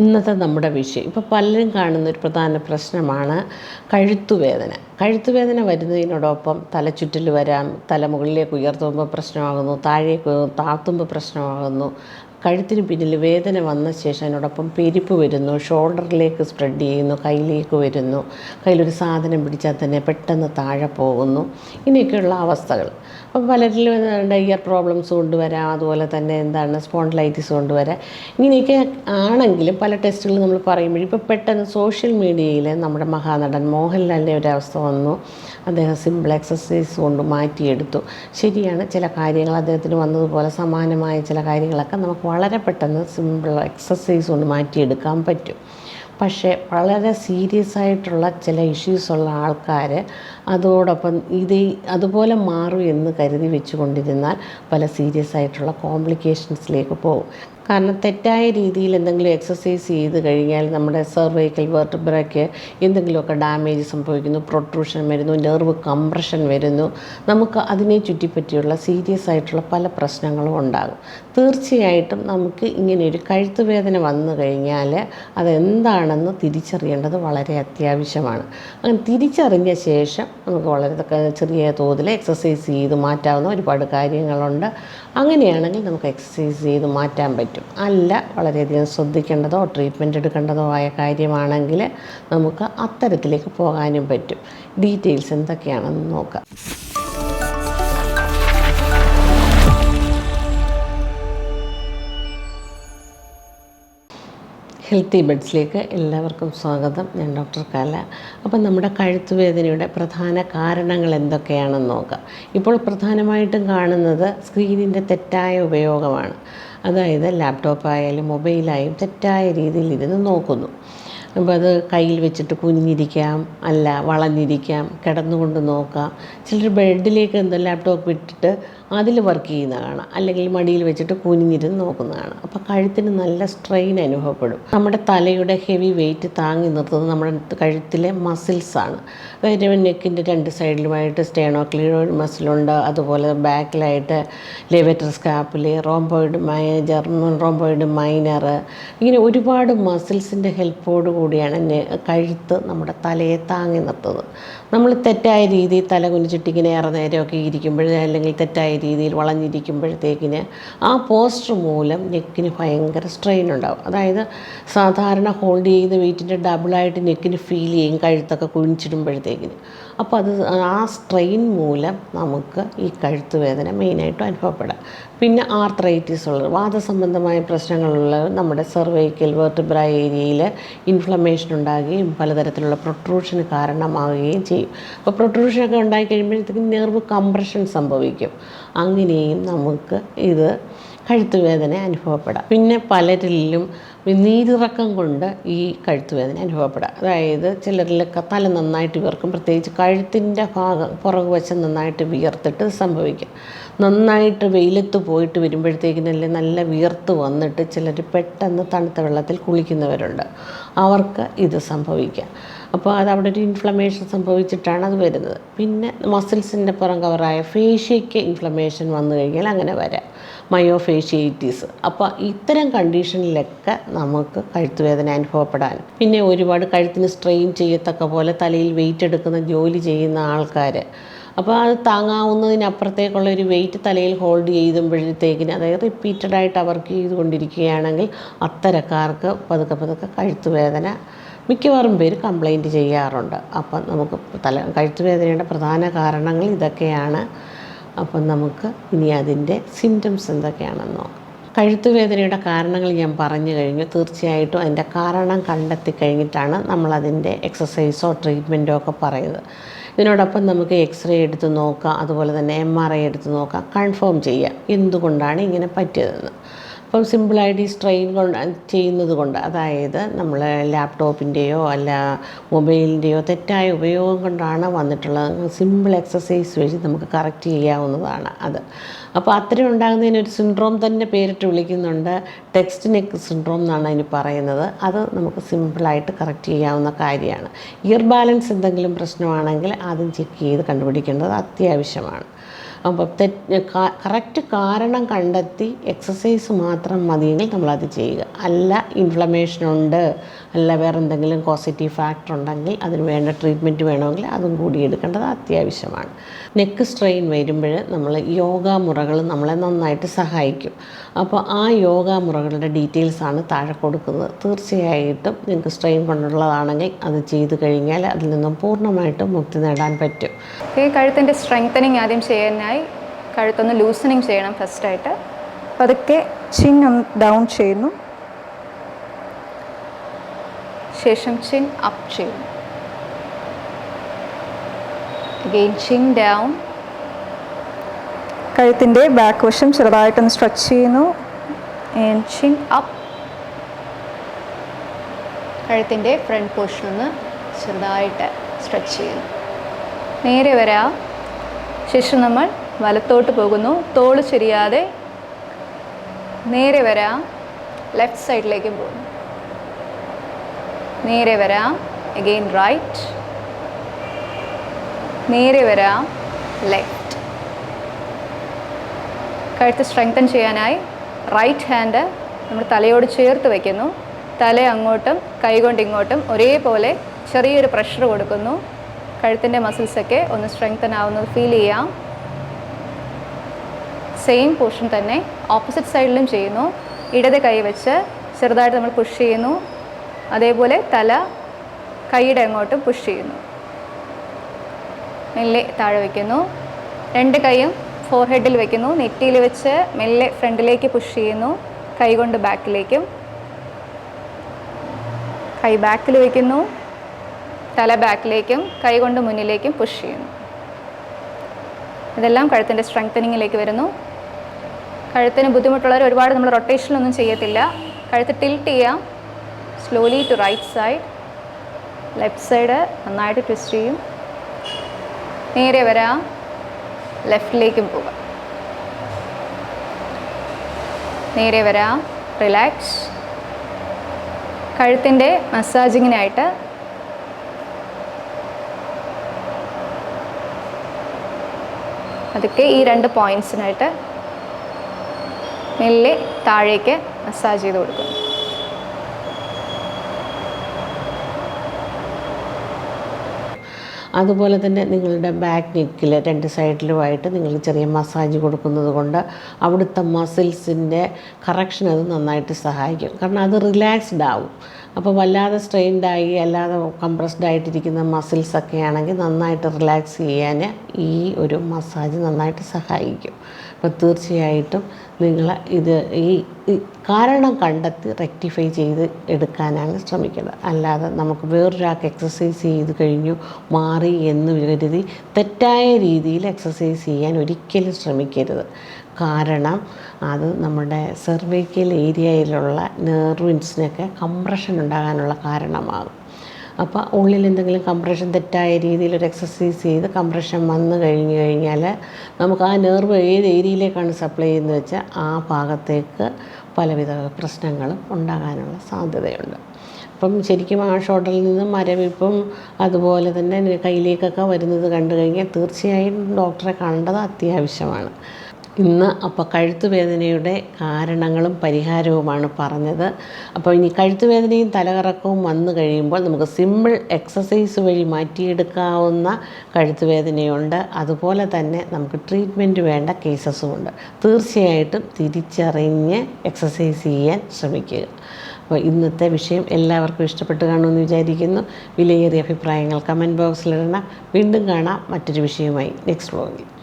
ഇന്നത്തെ നമ്മുടെ വിഷയം. ഇപ്പോൾ പലരും കാണുന്ന ഒരു പ്രധാന പ്രശ്നമാണ് കഴുത്തുവേദന. കഴുത്തുവേദന വരുന്നതിനോടൊപ്പം തലചുറ്റൽ വരാം തലമുകളിലേക്ക് ഉയർത്തുമ്പോൾ പ്രശ്നമാകുന്നു താഴേക്ക് താത്തുമ്പോൾ പ്രശ്നമാകുന്നു കഴുത്തിന് പിന്നിൽ വേദന വന്ന ശേഷം അതിനോടൊപ്പം പെരുപ്പ് വരുന്നു ഷോൾഡറിലേക്ക് സ്പ്രെഡ് ചെയ്യുന്നു കയ്യിലേക്ക് വരുന്നു. കയ്യിലൊരു സാധനം പിടിച്ചാൽ തന്നെ പെട്ടെന്ന് താഴെ പോകുന്നു. ഇങ്ങനെയൊക്കെയുള്ള അവസ്ഥകൾ. അപ്പം പലരിലും എന്താ ഇയർ പ്രോബ്ലംസ് കൊണ്ടുവരാം അതുപോലെ തന്നെ എന്താണ് സ്പോണ്ടലൈറ്റിസ് കൊണ്ടുവരാം. ഇങ്ങനെയൊക്കെ ആണെങ്കിലും പല ടെസ്റ്റുകൾ നമ്മൾ പറയുമ്പോൾ ഇപ്പോൾ പെട്ടെന്ന് സോഷ്യൽ മീഡിയയിൽ നമ്മുടെ മഹാനടൻ മോഹൻലാലിന്റെ ഒരു അവസ്ഥ വന്നു. അദ്ദേഹം സിമ്പിൾ എക്സസൈസ് കൊണ്ട് മാറ്റിയെടുത്തു. ശരിയാണ് ചില കാര്യങ്ങൾ അദ്ദേഹത്തിന് വന്നതുപോലെ സമാനമായ ചില കാര്യങ്ങളൊക്കെ നമുക്ക് വളരെ പെട്ടെന്ന് സിമ്പിൾ എക്സസൈസ് കൊണ്ട് മാറ്റിയെടുക്കാൻ പറ്റും. പക്ഷേ വളരെ സീരിയസ് ആയിട്ടുള്ള ചില ഇഷ്യൂസ് ഉള്ള ആൾക്കാർ അതോടൊപ്പം ഇത് അതുപോലെ മാറും എന്ന് കരുതി വെച്ചുകൊണ്ടിരുന്നാൽ പല സീരിയസ് ആയിട്ടുള്ള കോംപ്ലിക്കേഷൻസിലേക്ക് പോകും. കാരണം തെറ്റായ രീതിയിൽ എന്തെങ്കിലും എക്സസൈസ് ചെയ്ത് കഴിഞ്ഞാൽ നമ്മുടെ സെർവൈക്കൽ വെർട്ടിബ്രയ്ക്ക് എന്തെങ്കിലുമൊക്കെ ഡാമേജ് സംഭവിക്കുന്നു പ്രൊട്രൂഷൻ വരുന്നു നെർവ് കംപ്രഷൻ വരുന്നു. നമുക്ക് അതിനെ ചുറ്റിപ്പറ്റിയുള്ള സീരിയസ് ആയിട്ടുള്ള പല പ്രശ്നങ്ങളും ഉണ്ടാകും. തീർച്ചയായിട്ടും നമുക്ക് ഇങ്ങനെ ഒരു കഴുത്ത് വേദന വന്നു കഴിഞ്ഞാൽ അതെന്താണെന്ന് തിരിച്ചറിയേണ്ടത് വളരെ അത്യാവശ്യമാണ്. അങ്ങനെ തിരിച്ചറിഞ്ഞ ശേഷം നമുക്ക് വളരെ ചെറിയ തോതിൽ എക്സസൈസ് ചെയ്ത് മാറ്റാവുന്ന ഒരുപാട് കാര്യങ്ങളുണ്ട്. അങ്ങനെയാണെങ്കിൽ നമുക്ക് എക്സസൈസ് ചെയ്ത് മാറ്റാൻ പറ്റും. അല്ല വളരെയധികം ശ്രദ്ധിക്കേണ്ടതോ ട്രീറ്റ്മെന്റ് എടുക്കേണ്ടതോ ആയ കാര്യമാണെങ്കിൽ നമുക്ക് അത്തരത്തിലേക്ക് പോകാനും പറ്റും. ഡീറ്റെയിൽസ് എന്തൊക്കെയാണെന്ന് നോക്കാം. ഹെൽത്തി ബെഡ്സിലേക്ക് എല്ലാവർക്കും സ്വാഗതം. ഞാൻ ഡോക്ടർ കല. അപ്പം നമ്മുടെ കഴുത്തുവേദനയുടെ പ്രധാന കാരണങ്ങൾ എന്തൊക്കെയാണെന്ന് നോക്കാം. ഇപ്പോൾ പ്രധാനമായിട്ടും കാണുന്നത് സ്ക്രീനിന്റെ തെറ്റായ ഉപയോഗമാണ്. അതായത് ലാപ്ടോപ്പായാലും മൊബൈലായും തെറ്റായ രീതിയിൽ ഇരുന്ന് നോക്കുന്നു. അപ്പോൾ അത് കയ്യിൽ വെച്ചിട്ട് കുനിഞ്ഞിരിക്കാം അല്ല വളഞ്ഞിരിക്കാം കിടന്നുകൊണ്ട് നോക്കാം. ചിലർ ബെഡിലേക്ക് എന്തോ ലാപ്ടോപ്പ് ഇട്ടിട്ട് അതിൽ വർക്ക് ചെയ്യുന്ന കാണാം അല്ലെങ്കിൽ മടിയിൽ വെച്ചിട്ട് കുനിഞ്ഞിരുന്ന് നോക്കുന്ന കാണാം അപ്പോൾ കഴുത്തിന് നല്ല സ്ട്രെയിൻ അനുഭവപ്പെടും. നമ്മുടെ തലയുടെ ഹെവി വെയിറ്റ് താങ്ങി നിർത്തുന്നത് നമ്മുടെ കഴുത്തിലെ മസിൽസാണ് അതായത് നെക്കിന്റെ രണ്ട് സൈഡിലുമായിട്ട് സ്റ്റേണോ ക്ലിയോയിഡ് മസിലുണ്ട് അതുപോലെ ബാക്കിലായിട്ട് levator scapulae rhomboid major rhomboid minor ഇങ്ങനെ ഒരുപാട് മസിൽസിന്റെ ഹെൽപ്പോട് കൂടിയാണ് കഴുത്ത് നമ്മുടെ തലയെ താങ്ങി നിർത്തുന്നത്. നമ്മൾ തെറ്റായ രീതിയിൽ തല കുനിച്ചിട്ടിങ്ങനെ ഏറെ നേരമൊക്കെ ഇരിക്കുമ്പോൾ അല്ലെങ്കിൽ തെറ്റായ രീതിയിൽ വളഞ്ഞിരിക്കുമ്പോഴത്തേക്കിന് ആ പോസ്റ്റർ മൂലം നെക്കിന് ഭയങ്കര സ്ട്രെയിൻ ഉണ്ടാവും. അതായത് സാധാരണ ഹോൾഡ് ചെയ്യുന്ന വെയിറ്റിന്റെ ഡബിളായിട്ട് നെക്കിന് ഫീൽ ചെയ്യും കഴുത്തൊക്കെ കുഴിച്ചിടുമ്പോഴത്തേക്കിന് അപ്പോൾ അത് ആ സ്ട്രെയിൻ മൂലം നമുക്ക് ഈ കഴുത്ത് വേദന മെയിനായിട്ടും അനുഭവപ്പെടാം. പിന്നെ ആർത്രൈറ്റിസ് ഉള്ളത്. വാദസംബന്ധമായ പ്രശ്നങ്ങളുള്ളവർ നമ്മുടെ സെർവൈക്കൽ വെർട്ടിബ്ര ഏരിയയിൽ ഇൻഫ്ലമേഷൻ ഉണ്ടാകുകയും പലതരത്തിലുള്ള പ്രൊട്രൂഷന് കാരണമാവുകയും ചെയ്യും. അപ്പോൾ പ്രൊട്രൂഷനൊക്കെ ഉണ്ടായി കഴിയുമ്പോഴത്തേക്കും നെർവ് കംപ്രഷൻ സംഭവിക്കും. അങ്ങനെയും നമുക്ക് ഇത് കഴുത്തുവേദന അനുഭവപ്പെടാം. പിന്നെ പലരിലും നീരിറക്കം കൊണ്ട് ഈ കഴുത്തുവേദന അനുഭവപ്പെടാം. അതായത് ചിലരിലൊക്കെ തല നന്നായിട്ട് വിയർക്കും. പ്രത്യേകിച്ച് കഴുത്തിന്റെ ഭാഗം പുറകുവശം നന്നായിട്ട് വിയർത്തിട്ട് സംഭവിക്കും. നന്നായിട്ട് വെയിലത്ത് പോയിട്ട് വരുമ്പോഴത്തേക്കിനല്ലേ നല്ല വിയർത്ത് വന്നിട്ട് ചിലർ പെട്ടെന്ന് തണുത്ത വെള്ളത്തിൽ കുളിക്കുന്നവരുണ്ട്. അവർക്ക് ഇത് സംഭവിക്കാം. അപ്പോൾ അത് അവിടെ ഒരു ഇൻഫ്ലമേഷൻ സംഭവിച്ചിട്ടാണ് അത് വരുന്നത്. പിന്നെ മസിൽസിന്റെ പുറം കവറായ ഫേഷ്യയ്ക്ക് ഇൻഫ്ലമേഷൻ വന്നു കഴിഞ്ഞാൽ അങ്ങനെ വരാം. മയോഫേഷ്യൈറ്റീസ് അപ്പോൾ ഇത്തരം കണ്ടീഷനിലൊക്കെ നമുക്ക് കഴുത്തുവേദന അനുഭവപ്പെടാൻ. പിന്നെ ഒരുപാട് കഴുത്തിന് സ്ട്രെയിൻ ചെയ്യത്തക്ക പോലെ തലയിൽ വെയിറ്റ് എടുക്കുന്ന ജോലി ചെയ്യുന്ന ആൾക്കാർ അപ്പോൾ അത് താങ്ങാവുന്നതിനപ്പുറത്തേക്കുള്ള ഒരു വെയിറ്റ് തലയിൽ ഹോൾഡ് ചെയ്യുമ്പോഴത്തേക്കിന് അതായത് റിപ്പീറ്റഡ് ആയിട്ട് വർക്ക് ചെയ്തുകൊണ്ടിരിക്കുകയാണെങ്കിൽ അത്തരക്കാർക്ക് പതുക്കെ പതുക്കെ കഴുത്തുവേദന മിക്കവാറും പേര് കംപ്ലൈന്റ് ചെയ്യാറുണ്ട്. അപ്പം നമുക്ക് തല കഴുത്തുവേദനയുടെ പ്രധാന കാരണങ്ങൾ ഇതൊക്കെയാണ്. അപ്പം നമുക്ക് ഇനി അതിന്റെ സിംറ്റംസ് എന്തൊക്കെയാണെന്ന് നോക്കാം. കഴുത്തുവേദനയുടെ കാരണങ്ങൾ ഞാൻ പറഞ്ഞു കഴിഞ്ഞു. തീർച്ചയായിട്ടും അതിന്റെ കാരണം കണ്ടെത്തി കഴിഞ്ഞിട്ടാണ് നമ്മളതിന്റെ എക്സസൈസോ ട്രീറ്റ്മെന്റോ ഒക്കെ പറയുന്നത്. ഇതിനോടൊപ്പം നമുക്ക് എക്സ്റേ എടുത്ത് നോക്കാം അതുപോലെ തന്നെ എം ആർ ഐ എടുത്ത് നോക്കാം കൺഫേം ചെയ്യാം. എന്തുകൊണ്ടാണ് ഇങ്ങനെ പറ്റിയതെന്ന്. അപ്പം സിമ്പിളായിട്ട് ഈ സ്ട്രെയിൻ കൊണ്ട് ചെയ്യുന്നത് കൊണ്ട് അതായത് നമ്മൾ ലാപ്ടോപ്പിന്റെയോ അല്ല മൊബൈലിന്റെയോ തെറ്റായ ഉപയോഗം കൊണ്ടാണ് വന്നിട്ടുള്ളത്. സിമ്പിൾ എക്സസൈസ് വഴി നമുക്ക് കറക്റ്റ് ചെയ്യാവുന്നതാണ് അത്. അപ്പോൾ അത്രയും ഉണ്ടാകുന്നതിന് ഒരു സിൻഡ്രോം തന്നെ പേരിട്ട് വിളിക്കുന്നുണ്ട്. ടെക്സ്റ്റ് നെക്ക് സിൻഡ്രോം എന്നാണ് അതിന് പറയുന്നത്. അത് നമുക്ക് സിമ്പിളായിട്ട് കറക്റ്റ് ചെയ്യാവുന്ന കാര്യമാണ്. ഇയർ ബാലൻസ് എന്തെങ്കിലും പ്രശ്നമാണെങ്കിൽ ആദ്യം ചെക്ക് ചെയ്ത് കണ്ടുപിടിക്കേണ്ടത് അത്യാവശ്യമാണ്. അപ്പോൾ തെറ്റ് കറക്റ്റ് കാരണം കണ്ടെത്തി എക്സസൈസ് മാത്രം മതിയെങ്കിൽ നമ്മളത് ചെയ്യുക. അല്ല ഇൻഫ്ലമേഷൻ ഉണ്ട്. അല്ല വേറെ എന്തെങ്കിലും പോസിറ്റീവ് ഫാക്ടർ ഉണ്ടെങ്കിൽ അതിന് വേണ്ട ട്രീറ്റ്മെന്റ് വേണമെങ്കിൽ അതും കൂടി എടുക്കേണ്ടത് അത്യാവശ്യമാണ്. നെക്ക് സ്ട്രെയിൻ വരുമ്പോൾ നമ്മൾ യോഗ മുറകൾ നമ്മളെ നന്നായിട്ട് സഹായിക്കും. അപ്പോൾ ആ യോഗ മുറകളുടെ ഡീറ്റെയിൽസാണ് താഴെ കൊടുക്കുന്നത്. തീർച്ചയായിട്ടും നിങ്ങൾക്ക് സ്ട്രെയിൻ കൊണ്ടുള്ളതാണെങ്കിൽ അത് ചെയ്തു കഴിഞ്ഞാൽ അതിൽ നിന്നും പൂർണമായിട്ടും മുക്തി നേടാൻ പറ്റും. ഈ കഴുത്തിന്റെ സ്ട്രെങ്തനിങ് ആദ്യം ചെയ്യാനായി കഴുത്തൊന്ന് ലൂസനിങ് ചെയ്യണം ഫസ്റ്റായിട്ട് പതുക്കെ ചിൻ ഒന്ന് ഡൗൺ ചെയ്യുന്നു. ശേഷം ചിൻ അപ്പ് ചെയ്യും. അഗെയിൻ ചിൻ ഡൗൺ കഴുത്തിന്റെ ബാക്ക് വശം ചെറുതായിട്ടൊന്ന് സ്ട്രെച്ച് ചെയ്യുന്നു. ചിൻ അപ്പ് കഴുത്തിന്റെ ഫ്രണ്ട് പോർഷൻ ഒന്ന് ചെറുതായിട്ട് സ്ട്രെച്ച് ചെയ്യുന്നു. നേരെ വരാം. ശേഷം നമ്മൾ വലത്തോട്ട് പോകുന്നു. തോൾ ചെരിയാതെ നേരെ വരാം. ലെഫ്റ്റ് സൈഡിലേക്കും പോകുന്നു. നേരെ വരാം. അഗെയിൻ റൈറ്റ് നേരെ വരാം. ലെഫ്റ്റ് കഴുത്ത് സ്ട്രെങ്തൻ ചെയ്യാനായി റൈറ്റ് ഹാൻഡ് നമ്മൾ തലയോട് ചേർത്ത് വയ്ക്കുന്നു തല അങ്ങോട്ടും കൈകൊണ്ട് ഇങ്ങോട്ടും ഒരേപോലെ ചെറിയൊരു പ്രഷർ കൊടുക്കുന്നു. കഴുത്തിന്റെ മസിൽസൊക്കെ ഒന്ന് സ്ട്രെങ്തൻ ആവുന്നത് ഫീൽ ചെയ്യാം. സെയിം പോർഷൻ തന്നെ ഓപ്പോസിറ്റ് സൈഡിലും ചെയ്യുന്നു. ഇടത് കൈ വെച്ച് ചെറുതായിട്ട് നമ്മൾ പുഷ് ചെയ്യുന്നു. അതേപോലെ തല കൈയുടെ അങ്ങോട്ട് പുഷ് ചെയ്യുന്നു. മെല്ലെ താഴെ വയ്ക്കുന്നു രണ്ട് കൈയും ഫോർഹെഡിൽ വയ്ക്കുന്നു നെറ്റിയിൽ വെച്ച് മെല്ലെ ഫ്രണ്ടിലേക്ക് പുഷ് ചെയ്യുന്നു. കൈ കൊണ്ട് ബാക്കിലേക്കും കൈ ബാക്കിൽ വയ്ക്കുന്നു തല ബാക്കിലേക്കും കൈ കൊണ്ട് മുന്നിലേക്കും പുഷ് ചെയ്യുന്നു. ഇതെല്ലാം കഴുത്തിന്റെ സ്ട്രെങ്തനിങ്ങിലേക്ക് വരുന്നു. കഴുത്തിന് ബുദ്ധിമുട്ടുള്ളവർ ഒരുപാട് നമ്മൾ റൊട്ടേഷനൊന്നും ചെയ്യത്തില്ല. കഴുത്ത് ടിൽറ്റ് ചെയ്യാം. Slowly to right side left side നന്നായിട്ട് ട്വിസ്റ്റ് ചെയ്യും. നേരെ വരാം. ലെഫ്റ്റിലേക്കും പോകാം നേരെ വരാം. റിലാക്സ് കഴുത്തിന്റെ മസാജിങ്ങിനായിട്ട് അതൊക്കെ ഈ രണ്ട് പോയിന്റ്സിനായിട്ട് മെല്ലെ താഴേക്ക് മസാജ് ചെയ്ത് കൊടുക്കുന്നു അതുപോലെ തന്നെ നിങ്ങളുടെ ബാക്ക് നെക്കിൽ രണ്ട് സൈഡിലുമായിട്ട് നിങ്ങൾ ചെറിയ മസാജ് കൊടുക്കുന്നത് കൊണ്ട് അവിടുത്തെ മസിൽസിന്റെ കറക്ഷൻ അത് നന്നായിട്ട് സഹായിക്കും. കാരണം അത് റിലാക്സ്ഡ് ആവും. അപ്പോൾ വല്ലാതെ സ്ട്രെയിൻഡ് ആയി അല്ലാതെ കംപ്രസ്ഡ് ആയിട്ടിരിക്കുന്ന മസിൽസ് ഒക്കെ ആണെങ്കിൽ നന്നായിട്ട് റിലാക്സ് ചെയ്യാൻ ഈ ഒരു മസാജ് നന്നായിട്ട് സഹായിക്കും. അപ്പോൾ തീർച്ചയായിട്ടും നിങ്ങൾ ഇത് ഈ കാരണം കണ്ടെത്തി റെക്ടിഫൈ ചെയ്ത് എടുക്കാനാണ് ശ്രമിക്കുന്നത്. അല്ലാതെ നമുക്ക് വേറൊരാൾക്ക് എക്സസൈസ് ചെയ്ത് കഴിഞ്ഞു മാറി എന്ന് കരുതി തെറ്റായ രീതിയിൽ എക്സസൈസ് ചെയ്യാൻ ഒരിക്കലും ശ്രമിക്കരുത്. കാരണം അത് നമ്മുടെ സെർവൈക്കൽ ഏരിയയിലുള്ള നെർവിൻസിനൊക്കെ കംപ്രഷൻ ഉണ്ടാകാനുള്ള കാരണമാകും. അപ്പോൾ ഉള്ളിൽ എന്തെങ്കിലും കംപ്രഷൻ തെറ്റായ രീതിയിൽ ഒരു എക്സസൈസ് ചെയ്ത് കംപ്രഷൻ വന്നു കഴിഞ്ഞു കഴിഞ്ഞാൽ നമുക്ക് ആ നെർവ് ഏത് ഏരിയയിലേക്കാണ് സപ്ലൈ ചെയ്യുന്നത് വെച്ചാൽ ആ ഭാഗത്തേക്ക് പലവിധ പ്രശ്നങ്ങളും ഉണ്ടാകാനുള്ള സാധ്യതയുണ്ട്. അപ്പം ശരിക്കും ആ ഷോട്ടിൽ നിന്ന് മരവിപ്പും അതുപോലെ തന്നെ കയ്യിലേക്കൊക്കെ വരുന്നത് കണ്ടു കഴിഞ്ഞാൽ തീർച്ചയായും ഡോക്ടറെ കണ്ടത് അത്യാവശ്യമാണ്. ഇന്ന് അപ്പോൾ കഴുത്തുവേദനയുടെ കാരണങ്ങളും പരിഹാരവുമാണ് പറഞ്ഞത്. അപ്പോൾ ഇനി കഴുത്തുവേദനയും തലകറക്കവും വന്നു കഴിയുമ്പോൾ നമുക്ക് സിമ്പിൾ എക്സസൈസ് വഴി മാറ്റിയെടുക്കാവുന്ന കഴുത്തുവേദനയുണ്ട് അതുപോലെ തന്നെ നമുക്ക് ട്രീറ്റ്മെന്റ് വേണ്ട കേസസുമുണ്ട് തീർച്ചയായിട്ടും തിരിച്ചറിഞ്ഞ് എക്സസൈസ് ചെയ്യാൻ ശ്രമിക്കുക. അപ്പോൾ ഇന്നത്തെ വിഷയം എല്ലാവർക്കും ഇഷ്ടപ്പെട്ട് കാണുമെന്ന് വിചാരിക്കുന്നു. വിലയേറിയ അഭിപ്രായങ്ങൾ കമന്റ് ബോക്സിലിടണം വീണ്ടും കാണാം മറ്റൊരു വിഷയവുമായി. നെക്സ്റ്റ് വ്ലോഗിൽ